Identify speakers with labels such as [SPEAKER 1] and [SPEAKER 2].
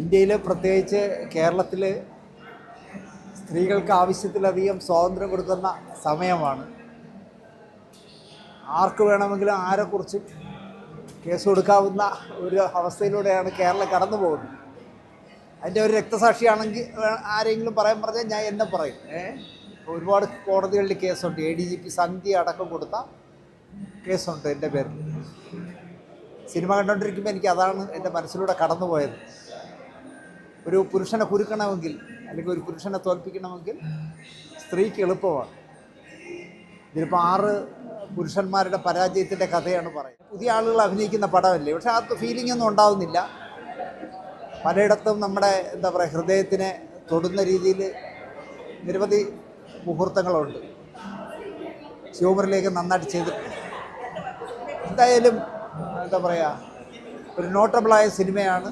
[SPEAKER 1] ഇന്ത്യയിൽ പ്രത്യേകിച്ച് കേരളത്തിൽ സ്ത്രീകൾക്ക് ആവശ്യത്തിലധികം സ്വാതന്ത്ര്യം കൊടുക്കുന്ന സമയമാണ്. ആർക്ക് വേണമെങ്കിലും ആരെക്കുറിച്ച് കേസ് കൊടുക്കാവുന്ന ഒരു അവസ്ഥയിലൂടെയാണ് കേരളം കടന്നു പോകുന്നത്. അതിന്റെ ഒരു രക്തസാക്ഷിയാണെങ്കിൽ ആരെങ്കിലും പറയാൻ പറഞ്ഞാൽ ഞാൻ എന്നെ പറയും. ഒരുപാട് കോടതികളിൽ കേസുണ്ട്. A D G P Sandhya അടക്കം കൊടുത്ത കേസുണ്ട് എന്റെ പേരിൽ സിനിമ കണ്ടുകൊണ്ടിരിക്കുമ്പോൾ എനിക്ക് അതാണ് എന്റെ മനസ്സിലൂടെ കടന്നുപോയത്. ഒരു പുരുഷനെ കുരുക്കണമെങ്കിൽ അല്ലെങ്കിൽ ഒരു പുരുഷനെ തോൽപ്പിക്കണമെങ്കിൽ സ്ത്രീക്ക് എളുപ്പമാണ്. ഇതിലിപ്പോൾ ആറ് പുരുഷന്മാരുടെ പരാജയത്തിന്റെ കഥയാണ് പറയുന്നത്. പുതിയ ആളുകൾ അഭിനയിക്കുന്ന പടമല്ലേ? പക്ഷെ അത് ഫീലിംഗ് ഒന്നും ഉണ്ടാവുന്നില്ല. പലയിടത്തും നമ്മുടെ എന്താ പറയുക ഹൃദയത്തിനെ തൊടുന്ന രീതിയിൽ നിരവധി മുഹൂർത്തങ്ങളുണ്ട്. ശിവമുരളിയൊക്കെ നന്നായിട്ട് ചെയ്തിട്ടുണ്ട്. എന്തായാലും എന്താ പറയുക ഒരു നോട്ടബിളായ സിനിമയാണ്.